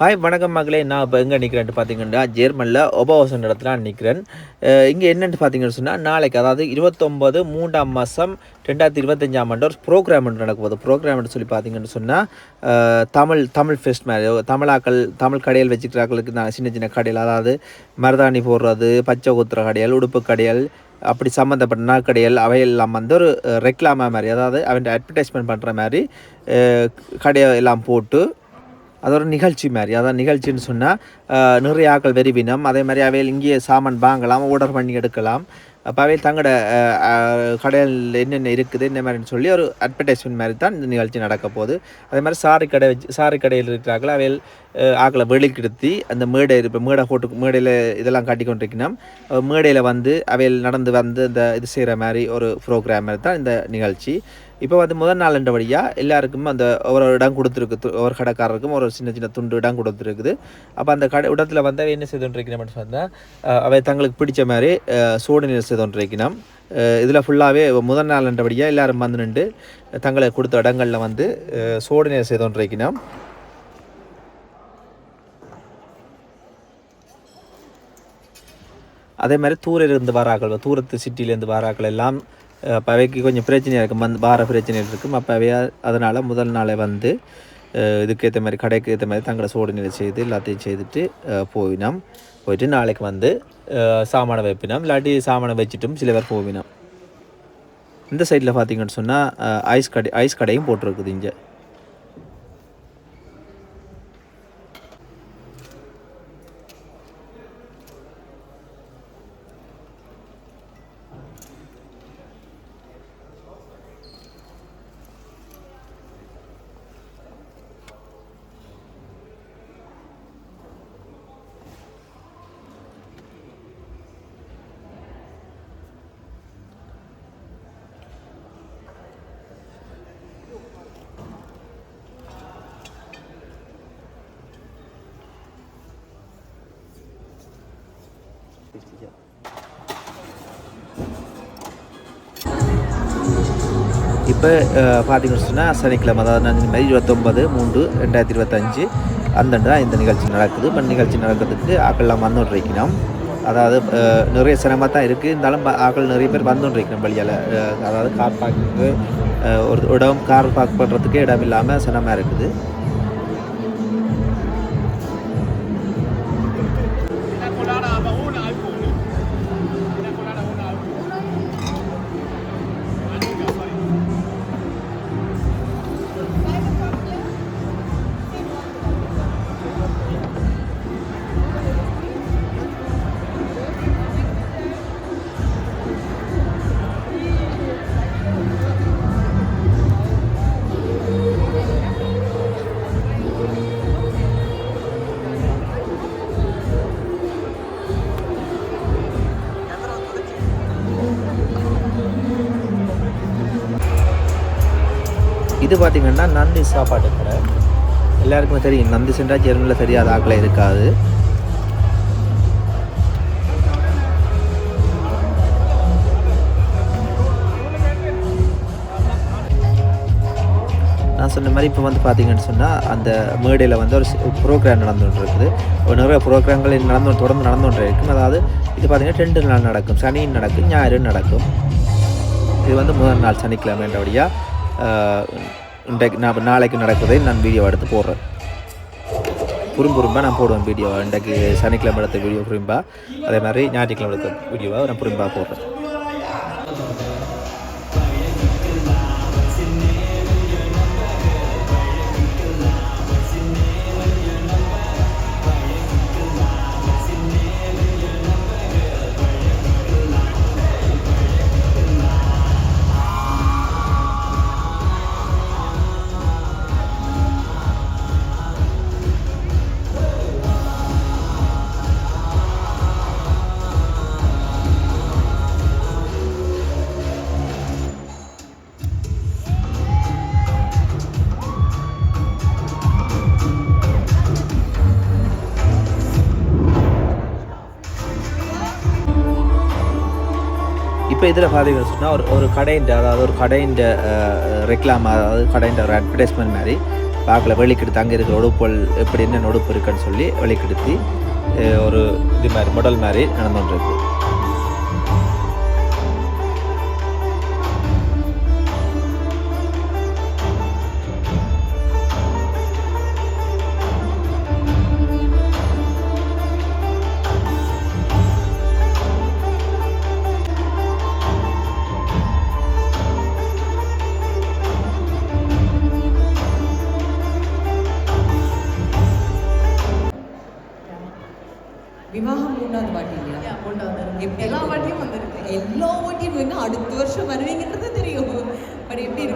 Hi வணக்கம் மகளே. நான் இப்போ எங்கே நிற்கிறேன்ட்டு பார்த்தீங்கன்னா ஜெர்மனில் ஒபோசன் இடத்துல நிற்கிறேன் இங்கே என்னென்னு பார்த்தீங்கன்னு சொன்னால் நாளைக்கு அதாவது இருபத்தொம்பது மூன்றாம் மாதம் ரெண்டாயிரத்தி இருபத்தஞ்சாம் ஆண்டு ஒரு ப்ரோக்ராம் ஒன்று நடக்க போகுது. ப்ரோக்ராம்னு சொல்லி பார்த்தீங்கன்னு சொன்னால் தமிழ் தமிழ் ஃபெஸ்ட் மாதிரி. தமிழாக்கள் தமிழ் கடையில் வச்சுக்கிறாக்களுக்கு நான் சின்ன சின்ன கடையில். அதாவது மருதாணி போடுறது பச்சை குத்துற கடையல் உடுப்பு கடையல் அப்படி சம்மந்தப்பட்ட நாற்கடைகள் அவையெல்லாம் வந்து ஒரு ரெக்லாமா மாதிரி. அதாவது அவன் அட்வர்டைஸ்மெண்ட் பண்ணுற மாதிரி கடையை எல்லாம் போட்டு அது ஒரு நிகழ்ச்சி மாதிரி. அதான் நிகழ்ச்சின்னு சொன்னால் நிறைய ஆக்கள் வெறிவினம் அதே மாதிரி அவையில் இங்கேயே சாமான் வாங்கலாம் ஆர்டர் பண்ணி எடுக்கலாம். அப்போ அவையில் தங்களோட கடையில் என்னென்ன இருக்குது என்ன மாதிரின்னு சொல்லி ஒரு அட்வர்டைஸ்மெண்ட் மாதிரி தான் இந்த நிகழ்ச்சி நடக்க போகுது. அதே மாதிரி சாரி கடை வச்சு சாரி கடையில் இருக்கிறார்கள். அவையில் ஆக்களை வெளிக்கிடுத்தி அந்த மேடை இப்போ மேடை போட்டு மேடையில் இதெல்லாம் காட்டி கொண்டிருக்கணும் மேடையில் வந்து அவையில் நடந்து வந்து இந்த இது செய்கிற மாதிரி ஒரு ப்ரோக்ராம் மாதிரி தான் இந்த நிகழ்ச்சி. இப்போ வந்து முதல் நாள் என்றபடியாக எல்லாருக்கும் அந்த ஒரு இடம் கொடுத்துருக்கு. ஒரு ஒவ்வொரு கடைக்காரருக்கும் ஒரு சின்ன சின்ன துண்டு இடம் கொடுத்துருக்குது. அப்போ அந்த கடை இடத்துல வந்து என்ன செய்துன்றிருக்கணும்னு சொன்னால் அவை தங்களுக்கு பிடிச்ச மாதிரி சூடு நீர் இதில் ஃபுல்லாகவே முதல் நாள் என்றபடியாக எல்லாரும் வந்து நின்று தங்களை கொடுத்த இடங்களில் வந்து அஹ், செய்தோன்றிருக்கணும் அதே மாதிரி தூரிலிருந்து வராக்கள் தூரத்து சிட்டியிலேருந்து வராக்கள் எல்லாம் அப்ப அவைக்கு கொஞ்சம் பிரச்சனையாக இருக்கும். வந்து வார பிரச்சனைகள் இருக்கும். அப்போ அவைய அதனால் முதல் நாளே வந்து இதுக்கேற்ற இதுக்கு ஏற்ற மாதிரி கடைக்கு ஏற்ற மாதிரி தங்களை சோதனை செய்து எல்லாத்தையும் செய்துட்டு போயினோம் போயிட்டு நாளைக்கு வந்து சாமானை வைப்பினோம். இல்லாட்டி சாமானை வச்சுட்டும் சில பேர் போவினோம். இந்த சைடில் பார்த்தீங்கன்னு சொன்னால் ஐஸ் கடை ஐஸ் கடையும் போட்டிருக்குது இங்கே. இப்போ பார்த்தீங்கன்னு சொன்னால் சனிக்கிழமை அதாவது நான் இந்த மாதிரி இருபத்தொம்பது மூன்று ரெண்டாயிரத்தி இருபத்தஞ்சு அந்த தான் இந்த நிகழ்ச்சி நடக்குது. இப்போ நிகழ்ச்சி நடக்கிறதுக்கு ஆக்கள்லாம் வந்து வைக்கணும் அதாவது நிறைய சிரமமாக தான் இருக்குது இருந்தாலும் ஆக்கள் நிறைய பேர் வந்து வைக்கணும் வழியால் அதாவது கார் பார்க்கிங்கு ஒரு இடம் கார் பார்க் பண்ணுறதுக்கு இடம் இல்லாமல் சிரமமாக இருக்குது. இது பார்த்திங்கன்னா நந்தி சாப்பாட்டு கடை எல்லாருக்குமே தெரியும். நந்தி சென்றால் ஜெர்மனியில் தெரியாத ஆக்களே இருக்காது. நான் சொன்ன மாதிரி இப்போ வந்து பார்த்தீங்கன்னு சொன்னால் அந்த மேடையில் வந்து ஒரு ப்ரோக்ராம் நடந்துகிட்டு இருக்குது ஒரு நிறைய ப்ரோக்ராம்கள் நடந்து தொடர்ந்து நடந்துகிட்டு இருக்கும். அதாவது இது பார்த்தீங்கன்னா ரெண்டு நாள் நடக்கும். சனியும் நடக்கும் ஞாயிறு நடக்கும். இது வந்து முதல் நாள் சனிக்கிழமைன்றபடியாக இன்றைக்கு நான் நாளைக்கு நடக்குதை நான் வீடியோ எடுத்து போடுறேன். புரிம்புரிம்பாக நான் போடுவேன் வீடியோ இன்றைக்கு சனிக்கிழமை எடுத்த வீடியோ புரிம்பா அதே மாதிரி ஞாயிற்றுக்கிழமை எடுத்த வீடியோவை நான் புரிம்பா போடுறேன். இப்போ இதில் பார்த்தீங்கன்னு சொன்னால் ஒரு ஒரு கடையின் அதாவது ஒரு கடையின் ரெக்லாம் அதாவது கடையின் ஒரு அட்வர்டைஸ்மெண்ட் மாதிரி பார்க்கல வெளிக்கெடுத்து அங்கே இருக்கிற உடுப்புகள் எப்படி என்ன உடுப்பு இருக்குன்னு சொல்லி வெளிக்கெடுத்து ஒரு இது மாதிரி மாடல் மாதிரி நடந்துகிட்ருக்கு இருக்குது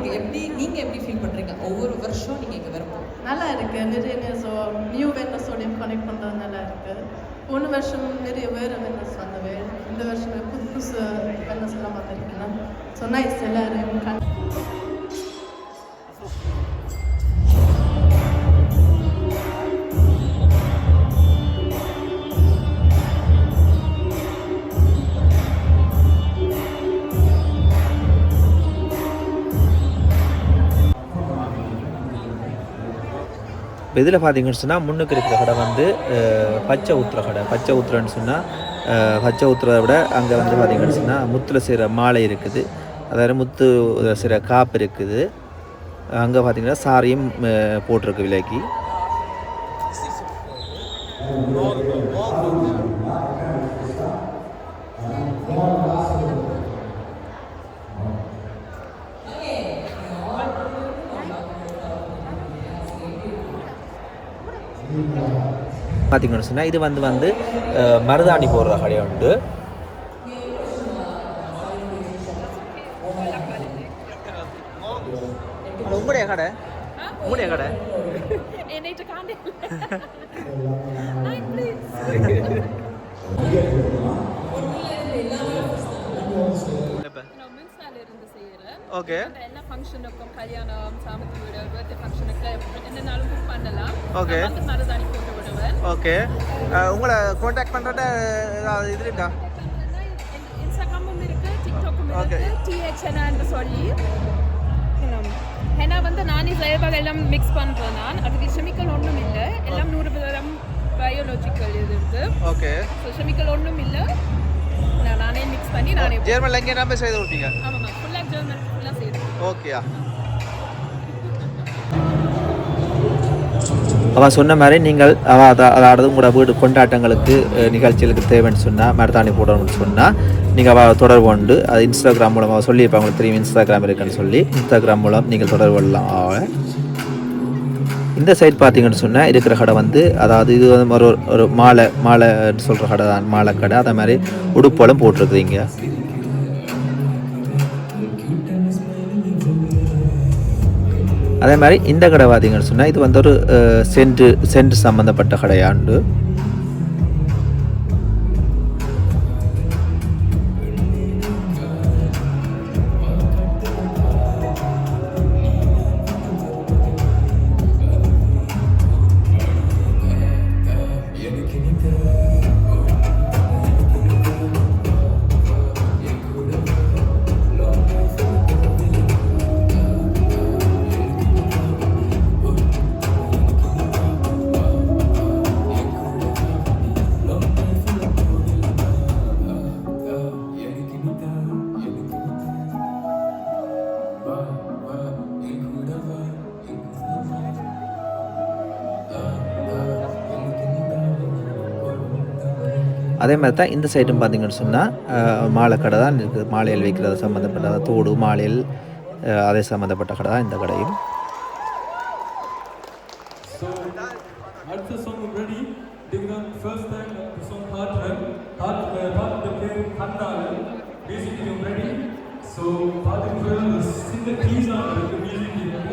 உங்களுக்கு எப்படி நீங்கள் எப்படி நீங்க எப்படி ஃபீல் பண்றீங்க? ஒவ்வொரு வருஷம் நீங்க இங்க வரும்போது. நல்லா இருக்கு. நிறைய ஸோ நியூ வென்னஸோடையும் கனெக்ட் பண்ணுறது நல்லா இருக்கு. போன வருஷம் நிறைய வேறு வென்னஸ் வந்தது. இந்த வருஷம் புது புதுசு வென்னஸ் எல்லாம் வந்திருக்கலாம் ஸோ நைஸ் எல்லாரும் இப்போ இதில் பார்த்தீங்கன்னு சொன்னால் முன்னுக்கு இருக்கிற கடை வந்து பச்சை ஊத்துற கடை. பச்சை ஊத்துறன்னு சொன்னால் பச்சை ஊத்துறதை விட அங்கே வந்து பார்த்தீங்கன்னு சொன்னால் முத்தில் செய்கிற மாலை இருக்குது. அதாவது முத்து செய்கிற காப்பு இருக்குது. அங்கே பார்த்தீங்கன்னா சாரியும் போட்டிருக்கு விலைக்கு. பார்த்தீங்கன்னு சொன்னால் இது வந்து வந்து மருதாணி போடுற கடை உண்டு. ஓகே எல்லா ஃபங்க்ஷனுக்கும் கல்யாணம் சாமத்தி வீடு பர்த்டே ஃபங்க்ஷனுக்கு என்னனாலும் புக் பண்ணலாம். நான் வந்து மருதாணி போட்டு விடுவேன் ஓகே உங்களை காண்டாக்ட் பண்ணுறத ஏதாவது இது இருக்கா இன்ஸ்டாகிராமும் இருக்கு டிக்டாக்கும். இருக்கு டிஹெச்என்னு சொல்லி ஹெனா வந்து நானே selber எல்லாம் மிக்ஸ் பண்ணுறேன் நான் அதுக்கு கெமிக்கல் ஒன்றும் இல்லை எல்லாம் நூறு கிராம் பயாலஜிக்கல் இது இருக்கு ஓகே ஸோ கெமிக்கல் ஒன்றும் இல்லை நான் நானே மிக்ஸ் பண்ணி நானே ஜெர்மனில் எங்கே நம்ம செய்து கொடுப்பீங்க ஆமாம் ஓகேயா அவள் சொன்ன மாதிரி நீங்கள் அவள் அதை அதாவது உங்களோட வீடு கொண்டாட்டங்களுக்கு நிகழ்ச்சிகளுக்கு தேவைன்னு சொன்னால் மருதாணி போடணும்னு சொன்னால் நீங்கள் அவள் தொடர்பு கொண்டு அது இன்ஸ்டாகிராம் மூலமாக சொல்லியிருப்பாங்க உங்களுக்கு தெரியும் இன்ஸ்டாகிராம் இருக்குன்னு சொல்லி. இன்ஸ்டாகிராம் மூலம் நீங்கள் தொடர்பு கொள்ளலாம். அவளை இந்த சைடு பார்த்தீங்கன்னு சொன்னால் இருக்கிற கடை வந்து அதாவது இது வந்து ஒரு ஒரு மாலை மாலைன்னு சொல்கிற கடை தான் மாலை கடை அதே மாதிரி உடுப்போலும் போட்டிருக்குது இங்கே அதே மாதிரி இந்த கடை பார்த்தீங்கன்னு சொன்னால் இது வந்து ஒரு சென்ட் சென்ட் சம்மந்தப்பட்ட கடையாண்டு. அதே மாதிரி தான் இந்த சைடும் பார்த்தீங்கன்னு சொன்னால் மாலை கடை தான் இருக்குது மாலையில் வைக்கிறது சம்மந்தப்பட்ட தோடு மாலையில் அதே சம்மந்தப்பட்ட கடை தான் இந்த கடையும்.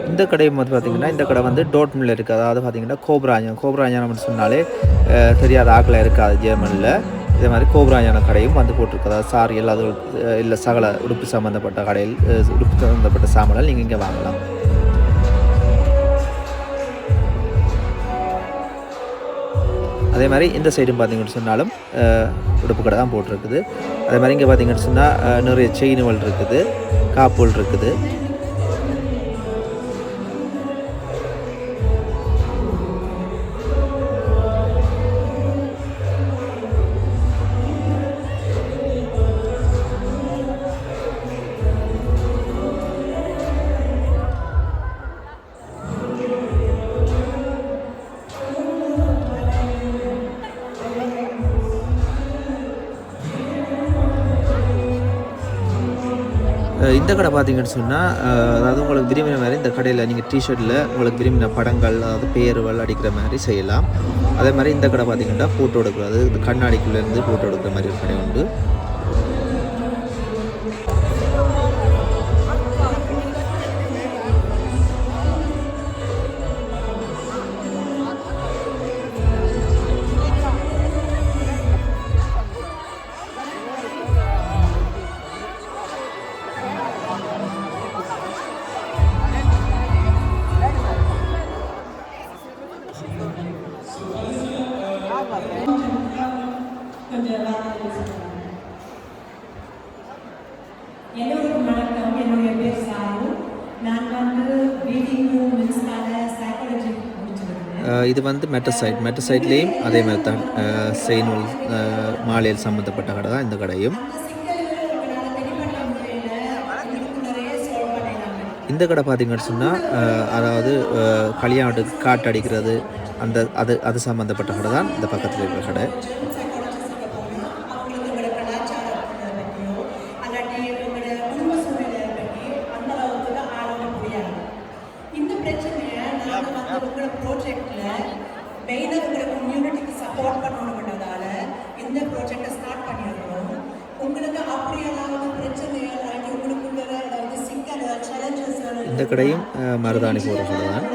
இந்த கடை வந்து பார்த்திங்கன்னா இந்த கடை வந்து டோட்மில் இருக்குது அதாவது பார்த்திங்கன்னா கோப்ராயம் கோப்ராயானம்னு சொன்னாலே அஹ், தெரியாத ஆக்கில் இருக்காது ஜெர்மனில் இதே மாதிரி கோப்ராயான கடையும் வந்து போட்டிருக்கதா. சாரி எல்லா இல்லை சகல உடுப்பு சம்மந்தப்பட்ட கடையில் உடுப்பு சம்மந்தப்பட்ட சாமான்கள் நீங்கள் இங்கே வாங்கலாம். அதே மாதிரி இந்த சைடும் பார்த்தீங்கன்னு சொன்னாலும் உடுப்பு கடை தான் போட்டிருக்குது. அதே மாதிரி இங்கே பார்த்தீங்கன்னு சொன்னால் நிறைய செயினுகள் இருக்குது காப்புகள் இருக்குது. இந்த கடை பார்த்தீங்கன்னு சொன்னால் அதாவது உங்களுக்கு விரும்பின மாதிரி இந்த கடையில் நீங்கள் டிஷர்ட்டில் உங்களுக்கு விரும்பின படங்கள் அதாவது பேருவல் அடிக்கிற மாதிரி செய்யலாம். அதே மாதிரி இந்த கடை பார்த்தீங்கன்னா ஃபோட்டோ எடுக்கிறது கண்ணாடிக்குள்ளேருந்து ஃபோட்டோ எடுக்கிற மாதிரி ஒரு கடை உண்டு. இது வந்து மெட்டசைட் மெட்டசைட்லேயும் அதே மாதிரி தான் செய்நூல் மாலையில் சம்மந்தப்பட்ட கடை தான் இந்த கடையும். இந்த கடை பார்த்தீங்கன்னு சொன்னால் அதாவது கல்யாணத்துக்கு காட்டு அடிக்கிறது அந்த அது அது சம்மந்தப்பட்ட கடை தான் இந்த பக்கத்தில் இருக்கிற கடை அவங்களுக்கு உங்களோட கலாச்சாரத்தை பற்றியோ அல்லாட்டி உங்களோட குடும்ப சூழ்நிலையை பற்றி அந்த அளவுக்கு தான் ஆழமாக புரியாது இந்த பிரச்சனையை நாங்கள் வந்து உங்களோட ப்ராஜெக்டில் மெயினாக உங்களோட கம்யூனிட்டிக்கு சப்போர்ட் பண்ணணுன்றதால இந்த ப்ராஜெக்டை ஸ்டார்ட் பண்ணியிருக்கிறோம். உங்களுக்கு அப்படி ஏதாவது பிரச்சனை அல்லாட்டி உங்களுக்குள்ள ஏதாவது சிக்கல் சேலஞ்சஸ் இந்த கடையும் மருதாணி போகிற கடை தான்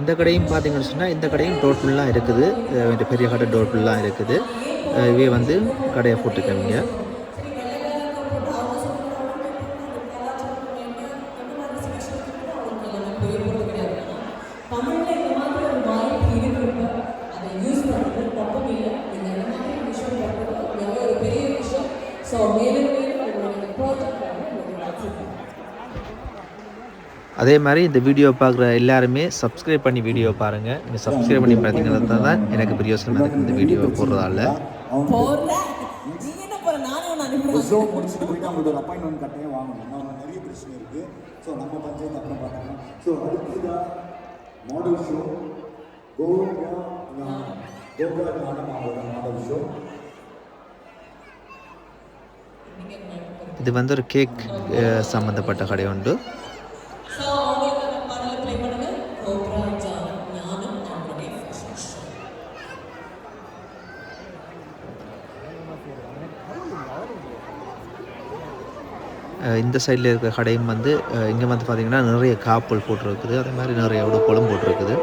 இந்த கடையும் பார்த்தீங்கன்னு சொன்னால் இந்த கடையும் டோர் ஃபுல்லாக இருக்குது. இந்த பெரிய கடை டோர் ஃபுல்லாக இருக்குது. இவே வந்து கடையை போட்டுக்கவிங்க அதே மாதிரி இந்த வீடியோ பார்க்குற எல்லாருமே சப்ஸ்கிரைப் பண்ணி வீடியோ பாருங்கள் நீங்கள் சப்ஸ்கிரைப் பண்ணி பார்த்தீங்கன்னா தான் எனக்கு பிரியோசனம் எனக்கு இந்த வீடியோ போடுறதால. போடுறேன் நீ என்ன போற? நானே ஒன்று அனுப்பிடுவேன் ஷோ முடிச்சுட்டு போயிட்டு அவங்களுக்கு ஒரு அப்பாயின்மெண்ட் கட்டாயம் வாங்கணும். இன்னும் நிறைய பிரச்சனை இருக்குது ஸோ நம்ம பஞ்சாயத்து அப்புறம் பார்க்கலாம். ஸோ அடுத்ததாக மாடல் ஷோ கோகுலா கோகுலா ஞானம் அவரோட மாடல் ஷோ இது வந்து ஒரு கேக் சம்மந்தப்பட்ட கடை உண்டு இந்த சைடில் இருக்கிற கடையும் வந்து இங்கே வந்து பார்த்திங்கன்னா நிறைய காப்பல் போட்டிருக்குது. அதே மாதிரி நிறைய உடுப்புகளும் போட்டிருக்குது.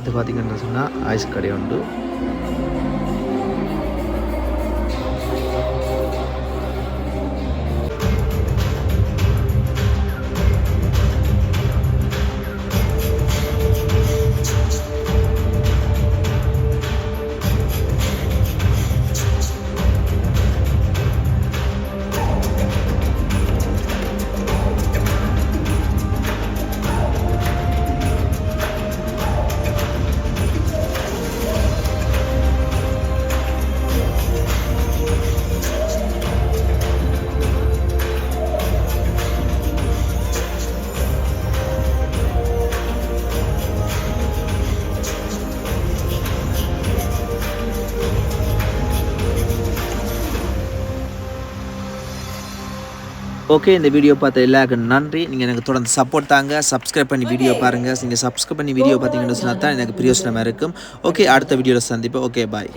இது பார்த்திங்கன்னு சொன்னால் ஐஸ் கடை உண்டு ஓகே இந்த வீடியோ பார்த்த எல்லாருக்கும் நன்றி. நீங்கள் எனக்கு தொடர்ந்து சப்போர்ட் தாங்க. சப்ஸ்கிரைப் பண்ணி வீடியோ பாருங்கள் நீங்கள் சப்ஸ்கிரைப் பண்ணி வீடியோ பார்த்தீங்கன்னு சொன்னால் தான் எனக்கு பிரயோசனமாக இருக்கும். ஓகே அடுத்த வீடியோவில் சந்திப்போம். Okay bye